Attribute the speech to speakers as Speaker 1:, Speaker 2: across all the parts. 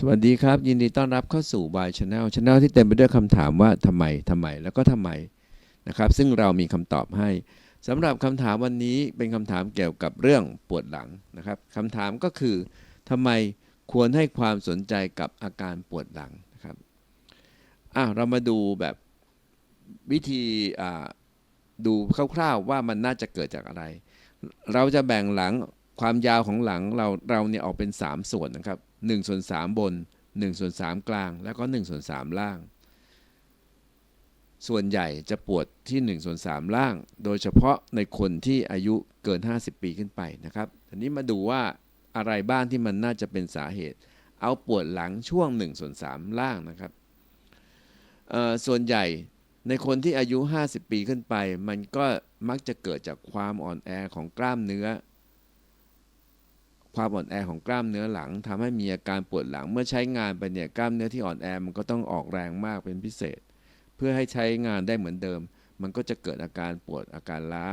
Speaker 1: สวัสดีครับ ยินดีต้อนรับเข้าสู่ Y Channel Channel ที่เต็มไปด้วยคำถามว่าทำไมทำไมแล้วก็ทำไมนะครับ ซึ่งเรามีคำตอบให้สำหรับคำถามวันนี้เป็นคำถามเกี่ยวกับเรื่องปวดหลังนะครับคำถามก็คือทำไมควรให้ความสนใจกับอาการปวดหลังนะครับอะเรามาดูแบบวิธีอ่าดูคร่าวๆว่ามันน่าจะเกิดจากอะไร เราจะแบ่งหลังความยาวของหลังเราเราเนี่ยออกเป็น 3 ส่วนนะครับ 1ส่วน3บน1ส่วน3กลาง แล้วก็1ส่วน3ล่าง ส่วนใหญ่จะปวดที่1ส่วน3ล่าง โดยเฉพาะในคนที่อายุเกิน 50 ปีขึ้นไปนะครับทีนี้มาดูว่าอะไรบ้างที่มันน่าจะเป็นสาเหตุ เอาปวดหลังช่วง1ส่วน3ล่างนะครับส่วนใหญ่ในคนที่อายุ 50 ปีขึ้นไป มันก็มักจะเกิดจากความอ่อนแอของกล้ามเนื้อ ความอ่อนแอของกล้ามเนื้อหลังทำให้มีอาการปวดหลัง เมื่อใช้งานไปเนี่ยกล้ามเนื้อที่อ่อนแอมันก็ต้องออกแรงมากเป็นพิเศษ เพื่อให้ใช้งานได้เหมือนเดิม มันก็จะเกิดอาการปวดอาการล้า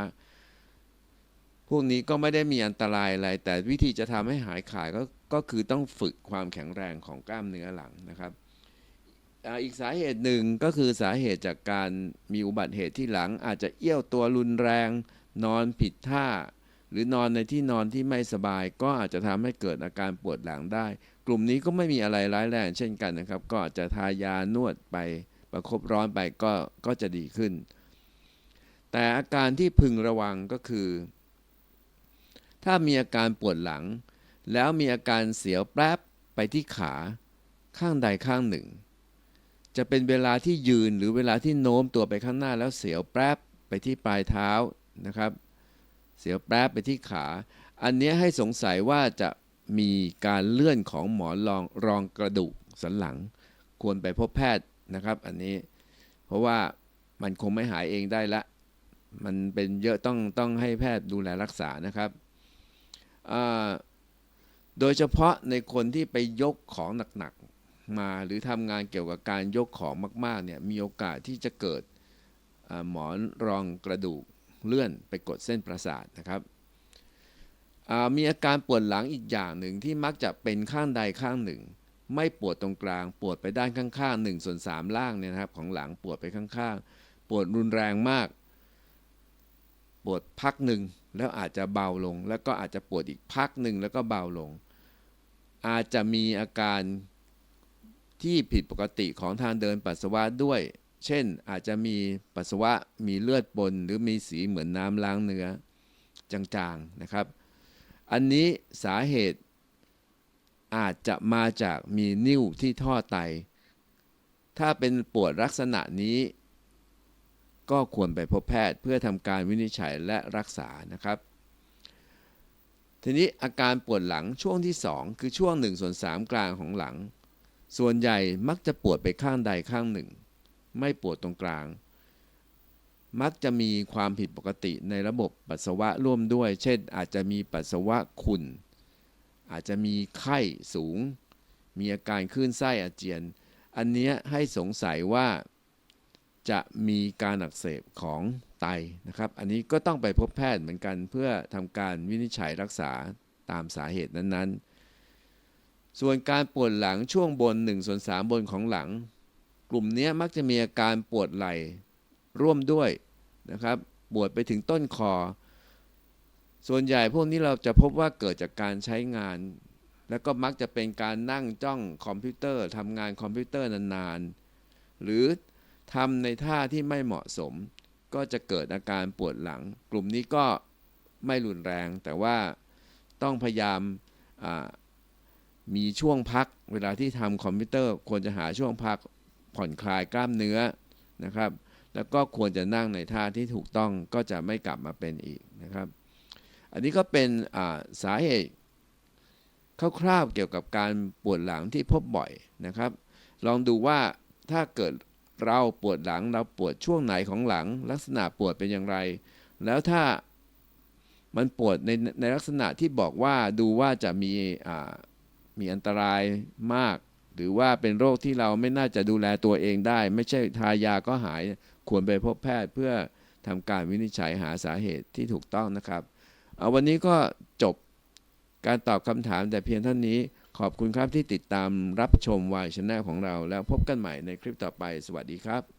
Speaker 1: พวกนี้ก็ไม่ได้มีอันตรายอะไร แต่วิธีจะทำให้หายขาดก็ก็คือต้องฝึกความแข็งแรงของกล้ามเนื้อหลังนะครับอีกสาเหตุหนึ่งก็คือสาเหตุจากการมีอุบัติเหตุที่หลังอาจจะเอี้ยวตัวรุนแรง นอนผิดท่า รือนอนในที่นอนที่ไม่สบาย ก็อาจจะทำให้เกิดอาการปวดหลังได้ กลุ่มนี้ก็ไม่มีอะไรร้ายแรงเช่นกันนะครับ ก็อาจจะทายานวดไปประคบร้อนไปก็ก็จะดีขึ้น แต่อาการที่พึงระวังก็คือ ถ้ามีอาการปวดหลัง แล้วมีอาการเสียวแป๊บไปที่ขาข้างใดข้างหนึ่ง จะเป็นเวลาที่ยืนหรือเวลาที่โน้มตัวไปข้างหน้าแล้วเสียวแป๊บไปที่ปลายเท้านะครับ เสียวแป๊บไปที่ขา อันนี้ให้สงสัยว่าจะมีการเลื่อนของหมอนรองรองกระดูกสันหลัง ควรไปพบแพทย์นะครับ อันนี้เพราะว่ามันคงไม่หายเองได้ละ มันเป็นเยอะต้องต้องให้แพทย์ดูแลรักษานะครับ โดยเฉพาะในคนที่ไปยกของหนักๆมาหรือทำงานเกี่ยวกับการยกของมากๆเนี่ยมีโอกาสที่จะเกิดหมอนรองกระดูก เลื่อนไปกดเส้นประสาทนะครับมีอาการปวดหลังอีกอย่างหนึ่งที่มักจะเป็นข้างใดข้างหนึ่ง ไม่ปวดตรงกลาง ปวดไปด้านข้างๆ1ส่วน3ล่างเนี่ยนะครับของหลังปวดไปข้างๆ ปวดรุนแรงมาก ปวดพักหนึ่งแล้วอาจจะเบาลง แล้วก็อาจจะปวดอีกพักหนึ่งแล้วก็เบาลง อาจจะมีอาการที่ผิดปกติของทางเดินปัสสาวะด้วย เช่นอาจจะมีปัสสาวะมีเลือดปนหรือมีสีเหมือนน้ำล้างเนื้อจางๆนะครับ อันนี้สาเหตุอาจจะมาจากมีนิ่วที่ท่อไต ถ้าเป็นปวดลักษณะนี้ ก็ควรไปพบแพทย์เพื่อทำการวินิจฉัยและรักษานะครับ ทีนี้อาการปวดหลังช่วงที่ 2 คือช่วง1ส่วน3กลางของหลัง ส่วนใหญ่มักจะปวดไปข้างใดข้างหนึ่ง ไม่ปวดตรงกลาง มักจะมีความผิดปกติในระบบปัสสาวะร่วมด้วย เช่น อาจจะมีปัสสาวะขุ่น อาจจะมีไข้สูง มีอาการคลื่นไส้อาเจียน อันนี้ให้สงสัยว่าจะมีการอักเสบของไตนะครับ อันนี้ก็ต้องไปพบแพทย์เหมือนกันเพื่อทำการวินิจฉัยรักษาตามสาเหตุนั้นๆ ส่วนการปวดหลังช่วงบน1ส่วน3บนของหลัง กลุ่มนี้มักจะมีอาการปวดไหล่ร่วมด้วยนะครับปวดไปถึงต้นคอ ส่วนใหญ่พวกนี้เราจะพบว่าเกิดจากการใช้งาน แล้วก็มักจะเป็นการนั่งจ้องคอมพิวเตอร์ทำงานคอมพิวเตอร์นานๆ หรือทำในท่าที่ไม่เหมาะสม ก็จะเกิดอาการปวดหลัง กลุ่มนี้ก็ไม่รุนแรง แต่ว่าต้องพยายามมีช่วงพัก เวลาที่ทำคอมพิวเตอร์ควรจะหาช่วงพัก ผ่อนคลายกล้ามเนื้อนะครับ แล้วก็ควรจะนั่งในท่าที่ถูกต้องก็จะไม่กลับมาเป็นอีกนะครับ อันนี้ก็เป็นาสาเหตุคร่าวๆเกี่ยวกับการปวดหลังที่พบบ่อยนะครับ ลองดูว่าถ้าเกิดเราปวดหลังเราปวดช่วงไหนของหลัง ลักษณะปวดเป็นอย่างไร แล้วถ้ามันปวดในในลักษณะที่บอกว่าดูว่าจะมีมีอันตรายมาก หรือว่าเป็นโรคที่เราไม่น่าจะดูแลตัวเองได้ ไม่ใช่ทายาก็หายควรไปพบแพทย์เพื่อทำการวินิจฉัยหาสาเหตุที่ถูกต้องนะครับเอาวันนี้ก็จบการตอบคำถามแต่เพียงเท่านี้ขอบคุณครับที่ติดตามรับชมวายชแนลของเรา แล้วพบกันใหม่ในคลิปต่อไป สวัสดีครับ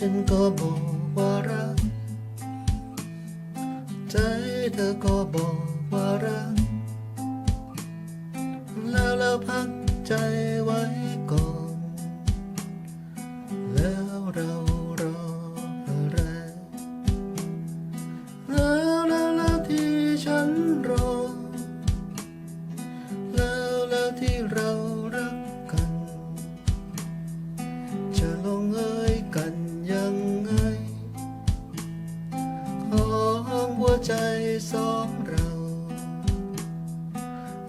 Speaker 2: ฉันก็บอกว่ารัก ใจเธอก็บอกว่ารัก แล้วเราพักใจไว้ก่อน แล้วเรารออะไรแล้วแล้วแล้วที่ฉันรอ แล้วแล้วที่เรา ใจสองเรา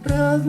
Speaker 2: รัก